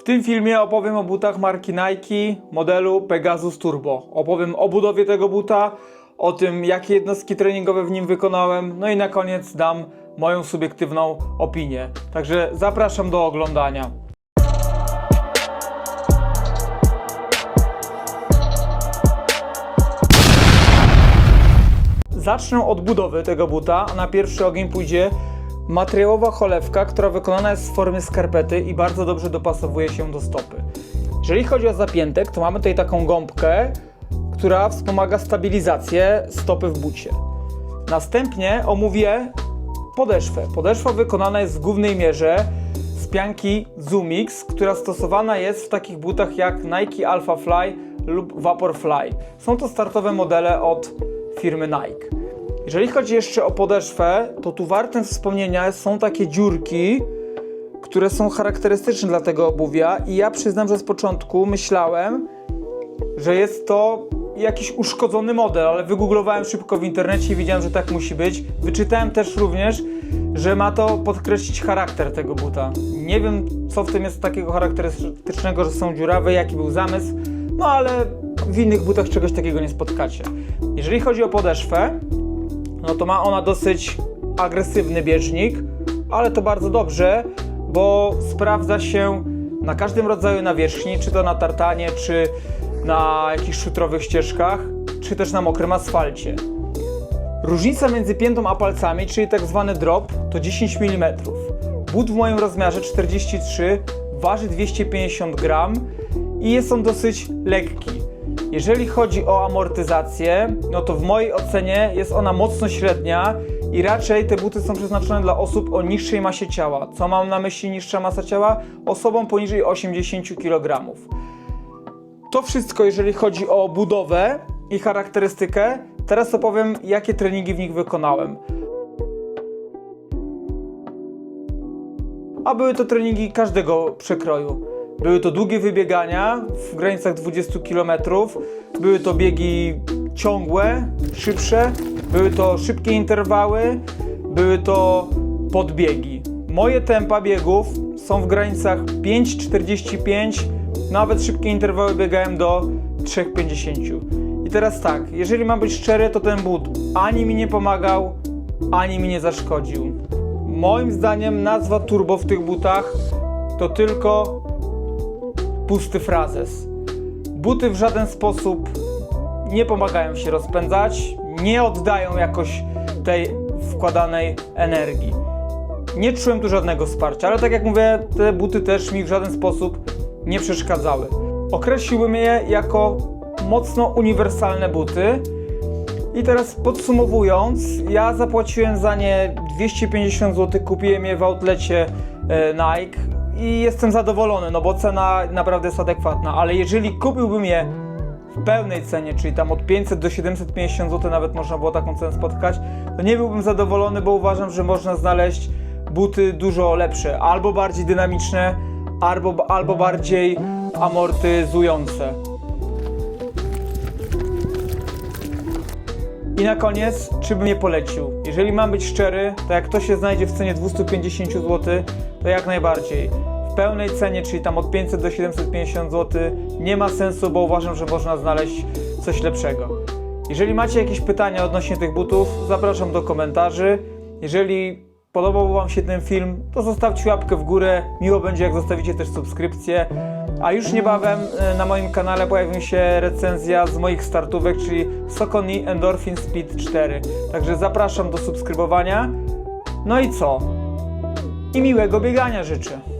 W tym filmie opowiem o butach marki Nike modelu Pegasus Turbo. Opowiem o budowie tego buta, o tym jakie jednostki treningowe w nim wykonałem, no i na koniec dam moją subiektywną opinię. Także zapraszam do oglądania. Zacznę od budowy tego buta, a na pierwszy ogień pójdzie materiałowa cholewka, która wykonana jest w formie skarpety i bardzo dobrze dopasowuje się do stopy. Jeżeli chodzi o zapiętek, to mamy tutaj taką gąbkę, która wspomaga stabilizację stopy w bucie. Następnie omówię podeszwę. Podeszwa wykonana jest w głównej mierze z pianki Zoomix, która stosowana jest w takich butach jak Nike Alpha Fly lub Vaporfly. Są to startowe modele od firmy Nike. Jeżeli chodzi jeszcze o podeszwę, to tu wartym wspomnienia są takie dziurki, które są charakterystyczne dla tego obuwia i ja przyznam, że z początku myślałem, że jest to jakiś uszkodzony model, ale wygooglowałem szybko w internecie i widziałem, że tak musi być. Wyczytałem też również, że ma to podkreślić charakter tego buta. Nie wiem, co w tym jest takiego charakterystycznego, że są dziurawe, jaki był zamysł, no ale w innych butach czegoś takiego nie spotkacie. Jeżeli chodzi o podeszwę, no to ma ona dosyć agresywny bieżnik, ale to bardzo dobrze, bo sprawdza się na każdym rodzaju nawierzchni, czy to na tartanie, czy na jakichś szutrowych ścieżkach, czy też na mokrym asfalcie. Różnica między piętą a palcami, czyli tak zwany drop, to 10 mm. But w moim rozmiarze 43 waży 250 gram i jest on dosyć lekki. Jeżeli chodzi o amortyzację, no to w mojej ocenie jest ona mocno średnia i raczej te buty są przeznaczone dla osób o niższej masie ciała. Co mam na myśli niższa masa ciała? Osobom poniżej 80 kg. To wszystko, jeżeli chodzi o budowę i charakterystykę. Teraz opowiem, jakie treningi w nich wykonałem. A były to treningi każdego przekroju. Były to długie wybiegania w granicach 20 km, były to biegi ciągłe, szybsze, były to szybkie interwały, były to podbiegi. Moje tempa biegów są w granicach 5,45, nawet szybkie interwały biegałem do 3,50. I teraz tak, jeżeli mam być szczery, to ten but ani mi nie pomagał, ani mi nie zaszkodził. Moim zdaniem nazwa turbo w tych butach to tylko pusty frazes. Buty w żaden sposób nie pomagają się rozpędzać, nie oddają jakoś tej wkładanej energii. Nie czułem tu żadnego wsparcia, ale tak jak mówię, te buty też mi w żaden sposób nie przeszkadzały. Określiłbym je jako mocno uniwersalne buty. I teraz podsumowując, ja zapłaciłem za nie 250 zł, kupiłem je w outlecie e, Nike i jestem zadowolony, no bo cena naprawdę jest adekwatna, ale jeżeli kupiłbym je w pełnej cenie, czyli tam od 500 do 750 zł nawet można było taką cenę spotkać, to nie byłbym zadowolony, bo uważam, że można znaleźć buty dużo lepsze, albo bardziej dynamiczne, albo, albo bardziej amortyzujące. I na koniec, czy bym je polecił? Jeżeli mam być szczery, to jak to się znajdzie w cenie 250 zł, to jak najbardziej. W pełnej cenie, czyli tam od 500 do 750 zł, nie ma sensu, bo uważam, że można znaleźć coś lepszego. Jeżeli macie jakieś pytania odnośnie tych butów, zapraszam do komentarzy. Jeżeli podobał Wam się ten film, to zostawcie łapkę w górę. Miło będzie, jak zostawicie też subskrypcję. A już niebawem e, na moim kanale pojawi się recenzja z moich startówek, czyli Sokoni Endorphin Speed 4. Także zapraszam do subskrybowania. No i co? I miłego biegania życzę.